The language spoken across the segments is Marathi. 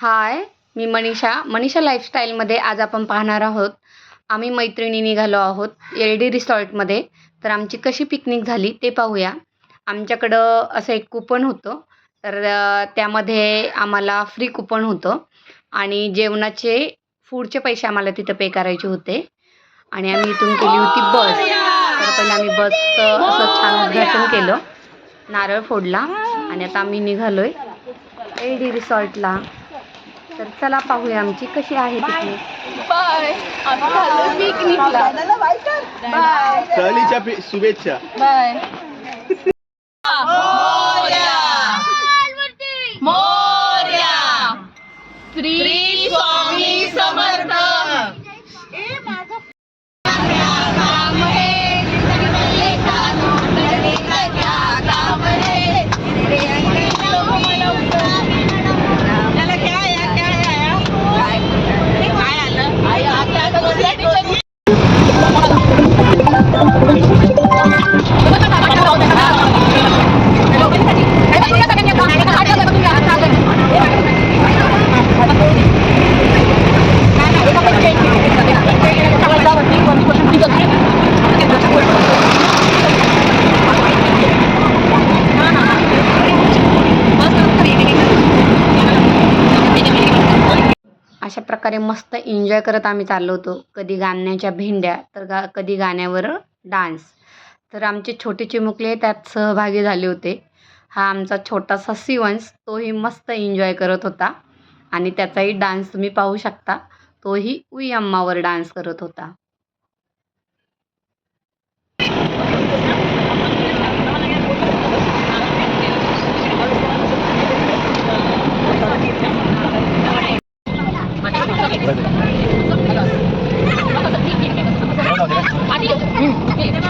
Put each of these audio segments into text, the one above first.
हाय मी मनीषा. मनीषा लाईफस्टाईलमध्ये आज आपण पाहणार आहोत. आम्ही मैत्रिणी निघालो आहोत एल डी रिसॉर्टमध्ये. तर आमची कशी पिकनिक झाली ते पाहूया. आमच्याकडं असं एक कुपन होतं. तर त्यामध्ये आम्हाला फ्री कुपन होतं. आणि जेवणाचे फूडचे पैसे आम्हाला तिथं पे करायचे होते. आणि आम्ही इथून केली होती बस तर पहिलं आम्ही बसचं असं छान उद्घाटन केलं. नारळ फोडला. आणि आता आम्ही निघालो आहे एल डी रिसॉर्टला. तर चला पाहूया आमची कशी आहे पिकनिक बाय सहलीच्या शुभेच्छा. बाय प्रकारे मस्त एन्जॉय करत आम्ही चाललो होतो. कधी गाण्याच्या भेंड्या तर गा कधी गाण्यावर डान्स तर आमचे छोटे चिमुकले त्यात सहभागी झाले होते. हा आमचा छोटासा सिवन्स तोही मस्त एन्जॉय करत होता. आणि त्याचाही डान्स तुम्ही पाहू शकता. तोही उई अम्मावर डान्स करत होता. 好的，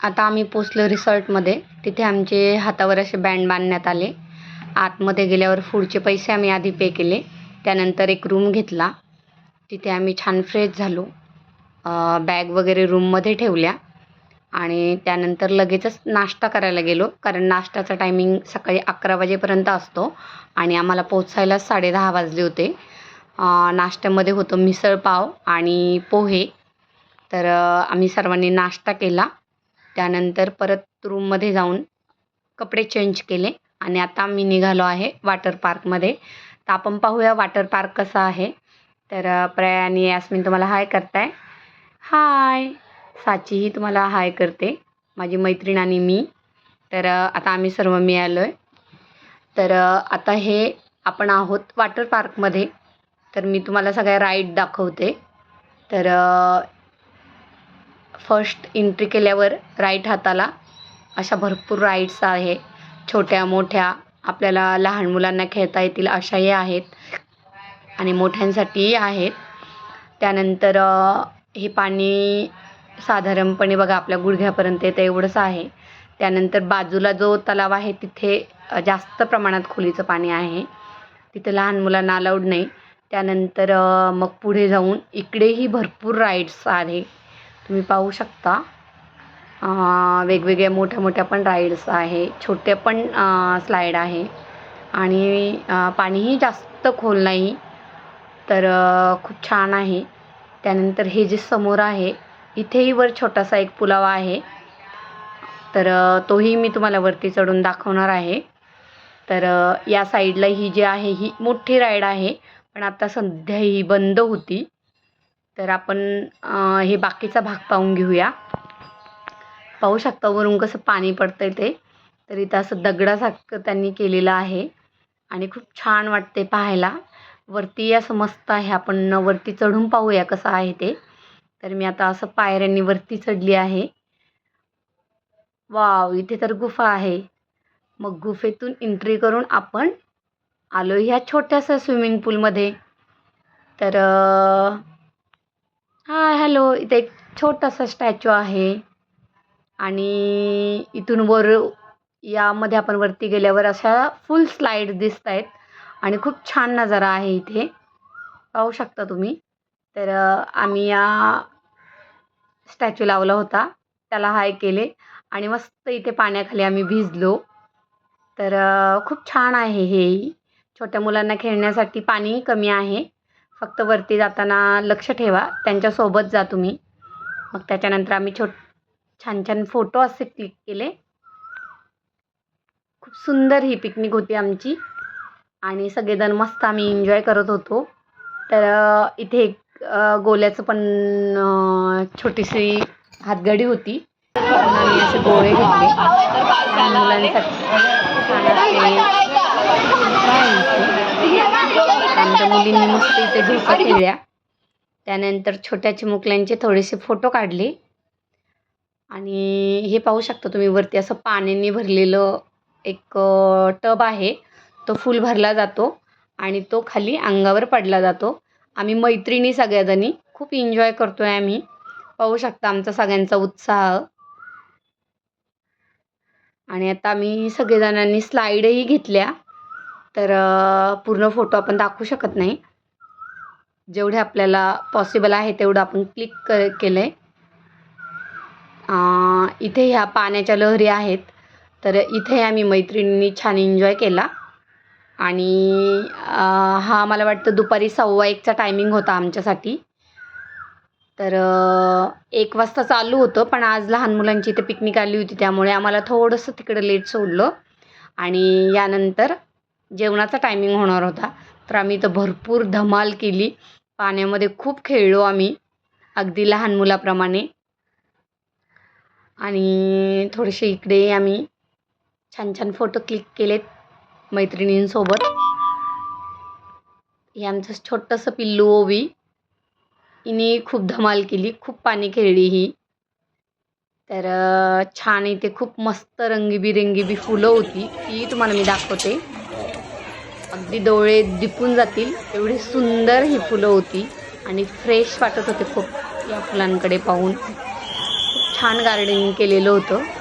आता आम्ही पोचलो रिसॉर्टमध्ये. तिथे आमचे हातावर असे बँड बांधण्यात आले. आतमध्ये गेल्यावर फूडचे पैसे आम्ही आधी पे केले. त्यानंतर एक रूम घेतला. तिथे आम्ही छान फ्रेश झालो. बॅग वगैरे रूममध्ये ठेवल्या. आणि त्यानंतर लगेचच नाश्ता करायला गेलो. कारण नाश्त्याचा टायमिंग सकाळी अकरा वाजेपर्यंत असतो आणि आम्हाला पोचायला साडेदहा वाजले होते. नाश्त्यामध्ये होतं मिसळपाव आणि पोहे. तर आम्ही सर्वांनी नाश्ता केला. त्यानंतर परत रूममध्ये जाऊन कपडे चेंज केले आणि आता मी निघालो आहे वॉटर पार्कमध्ये तर आपण पाहूया वॉटर पार्क कसा आहे. तर प्रयाणी प्रया आणि यास्मिन तुम्हाला हाय करताय. हाय साचीही तुम्हाला हाय करते. माझी मैत्रीण आणि मी. तर आता आम्ही सर्व मिळालो आहे तर आता हे आपण आहोत वॉटर पार्कमध्ये. तर मी तुम्हाला सगळ्या राईड दाखवते. तर फर्स्ट एंट्री केल्यावर राईट हाताला अशा भरपूर राईड्स आहे. छोट्या मोठ्या आपल्याला लहान मुलांना खेळता येतील अशाही आहेत. आणि मोठ्यांसाठीही आहेत. त्यानंतर हे पाणी साधारणपणे बघा आपल्या गुडघ्यापर्यंत येतं एवढंच आहे. त्यानंतर बाजूला जो तलाव आहे तिथे जास्त प्रमाणात खोलीचं पाणी आहे. तिथे लहान मुलांना अलाउड नाही. त्यानंतर मग पुढे जाऊन इकडेही भरपूर राईड्स आहे. तुम्ही पाहू शकता. वेगवेगळ्या मोठ्या मोठ्या पण राईड्स आहे. छोटे पण स्लाईड आहे. आणि पाणीही जास्त खोल नाही. तर खूप छान आहे. त्यानंतर हे जे समोर आहे इथेही वर छोटासा एक पुलावा आहे. तर तोही मी तुम्हाला वरती चढून दाखवणार आहे. तर या साईडला ही जी आहे ही मोठी राईड आहे. पण आता सध्या ही बंद होती. तर आपण हे बाकीचा भाग पाहून घेऊया. पाहू शकता वरून कसं पाणी पडतंय ते. तर इथं असं दगडासारखं त्यांनी केलेलं आहे. आणि खूप छान वाटते पाहायला. वरती असं मस्त आहे. आपण वरती चढून पाहूया कसं आहे ते. तर मी आता असं पायऱ्यांनी वरती चढली आहे. वाव इथे तर गुफा आहे. मग गुफेतून एंट्री करून आपण आलो ह्या छोट्याशा स्विमिंग पूलमध्ये तर हां हॅलो इथे एक छोटासा स्टॅच्यू आहे. आणि इथून वर यामध्ये आपण वरती गेल्यावर अशा फुल स्लाईड दिसत आहेत आणि खूप छान नजारा आहे इथे. पाहू शकता तुम्ही? तर आम्ही या स्टॅच्यू लावला होता. त्याला हाय केले आणि मस्त इथे पाण्याखाली आम्ही भिजलो. तर खूप छान आहे हे. छोट्या मुलांना खेळण्यासाठी पाणीही कमी आहे. फक्त वरती जाताना लक्ष ठेवा. त्यांच्यासोबत जा तुम्ही. मग त्याच्यानंतर आम्ही छोट छान छान फोटो असे क्लिक केले. खूप सुंदर ही पिकनिक होती आमची. आणि सगळेजण मस्त आम्ही एन्जॉय करत होतो. तर इथे एक गोल्याचं पण छोटीशी हातगाडी होती. आम्ही असे गोळे घेतले. लहान मुलांसाठी आमच्या मुलींनी मस्त इथे झोपा खेळल्या त्यानंतर छोट्या चिमुकल्यांचे थोडेसे फोटो काढले. आणि हे पाहू शकता तुम्ही वरती असं पाण्याने भरलेलं एक टब आहे. तो फुल भरला जातो आणि तो खाली अंगावर पडला जातो. आम्ही मैत्रिणी सगळ्याजणी खूप एन्जॉय करतो आहे आम्ही. पाहू शकता आमचा सगळ्यांचा उत्साह. आणि आता आम्ही सगळेजणांनी स्लाईडही घेतल्या. तर पूर्ण फोटो आपण दाखवू शकत नाही. जेवढे आपल्याला पॉसिबल आहे तेवढं आपण क्लिक क केलं आहे इथे ह्या पाण्याच्या लहरी आहेत. तर इथे आम्ही मैत्रिणींनी छान एन्जॉय केला. आणि हा मला वाटतं दुपारी सव्वा एकचा टायमिंग होता आमच्यासाठी. तर एक वाजता चालू होतं पण आज लहान मुलांची इथे पिकनिक आली होती त्यामुळे आम्हाला थोडंसं तिकडं लेट सोडलं. आणि यानंतर जेवणाचा टायमिंग होणार होता. तर आम्ही इथं भरपूर धमाल केली. पाण्यामध्ये खूप खेळलो आम्ही अगदी लहान मुलाप्रमाणे. आणि थोडेसे इकडे आम्ही छान छान फोटो क्लिक केलेत. मैत्रिणींसोबत. हे आमचं छोटंसं पिल्लू ओवी. हिने खूप धमाल केली खूप पाणी खेळली ही. तर छान इथे खूप मस्त रंगीबिरंगी बी फुलं होती. ती तुम्हाला मी दाखवते. अगदी डोळे दिपून जातील. एवढी सुंदर ही फुलं होती. आणि फ्रेश वाटत होते खूप या फुलांकडे पाहून. खूप छान गार्डनिंग केलेलं होतं.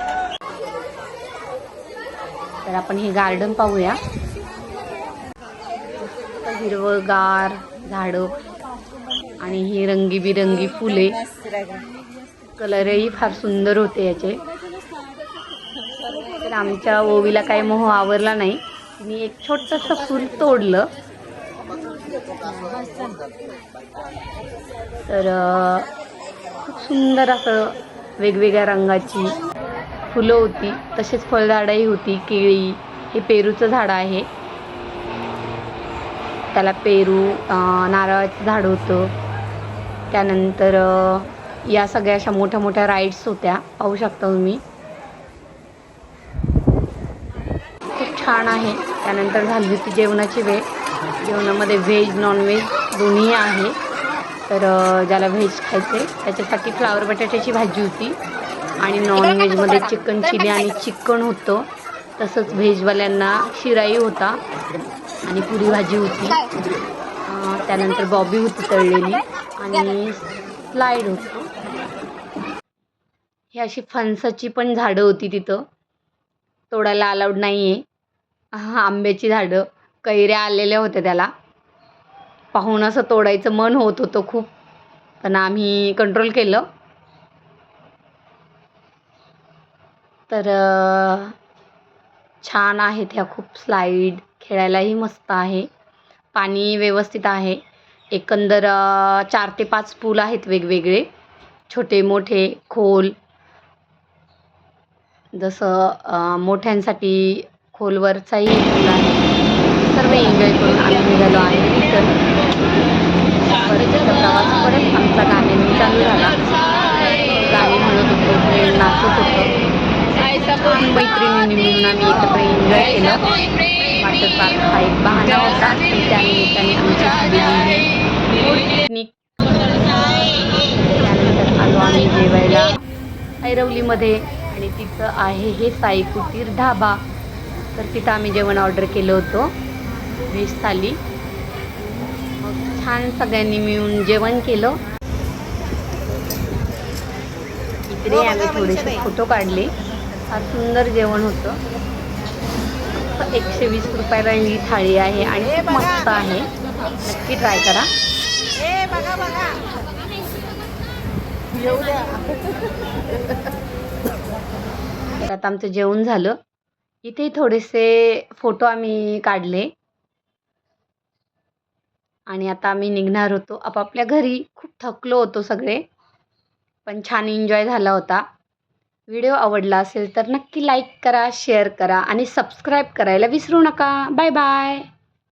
तर आपण हे गार्डन पाहूया. हिरवंगार झाडं आणि ही रंगीबिरंगी फुले. कलरही फार सुंदर होते याचे. तर आमच्या ओवीला काही मोह आवरला नाही. मी एक छोटंसं फूल तोडलं. तर खूप सुंदर असं वेगवेगळ्या रंगाची फुलं होती तसेच फळझाडंही होती केळी हे पेरूचं झाड आहे. त्याला पेरू नारळाचं झाड होतं. त्यानंतर या सगळ्या अशा मोठ्या मोठ्या राईड्स होत्या. पाहू शकता तुम्ही. खूप छान आहे. त्यानंतर झाली होती जेवणाची वेळ. जेवणामध्ये व्हेज नॉनव्हेज दोन्ही आहे. तर ज्याला व्हेज खायचे त्याच्यासाठी फ्लावर बटाट्याची भाजी होती. आणि नॉनव्हेजमध्ये चिकन चिली आणि चिकन होतं. तसंच व्हेजवाल्यांना शिराई होता. आणि पुरी भाजी होती. त्यानंतर बॉबी होती तळलेली. आणि स्लाईड होतं. हे अशी फणसाची पण झाडं होती तिथं. तोडायला अलाउड नाही आहे आंब्याची झाडं. कैऱ्या आलेल्या होत्या त्याला. पाहून असं तोडायचं मन होत होतं खूप. पण आम्ही कंट्रोल केलं. तर छान आहेत ह्या खूप स्लाईड खेळायलाही मस्त आहे. पाणी व्यवस्थित आहे. एकंदर चार ते पाच पूल आहेत वेगवेगळे. छोटे मोठे खोल. जसं मोठ्यांसाठी खोलवरचाही पूल आहे. सर्व एन्जॉय करून आम्ही निघालो आहे तर. परतीचा प्रवास परत आमचा गाण्यांनी चालू झाला. गाणी म्हणत होतो नाचत होतो. मैत्रिणींनी मिळून आम्ही एकत्र एन्जॉय केलं वॉटर पार्क हा एक बहाणा होता त्यानिमित्ताने आमची पिकनिक त्यानंतर आलो आम्ही जेवायला ऐरवलीमध्ये आणि तिथं आहे हे साई कुटीर ढाबा. तर तिथं आम्ही जेवण ऑर्डर केलं होतं. व्हेज थाली. मग छान सगळ्यांनी मिळून जेवण केलं. इकडे आम्ही थोडेसे फोटो काढले. फार सुंदर जेवण होतं. एकशे वीस रुपयाला ही थाळी आहे आणि मस्त आहे. नक्की ट्राय करा. तर आता आमचं जेवण झालं. इथे थोडेसे फोटो आम्ही काढले. आणि आता आम्ही निघणार होतो. आपापल्या घरी खूप थकलो होतो सगळे. पण छान एन्जॉय झाला होता. व्हिडिओ आवडला असेल तर नक्की लाईक करा शेअर करा आणि सबस्क्राईब करायला विसरू नका. Bye bye.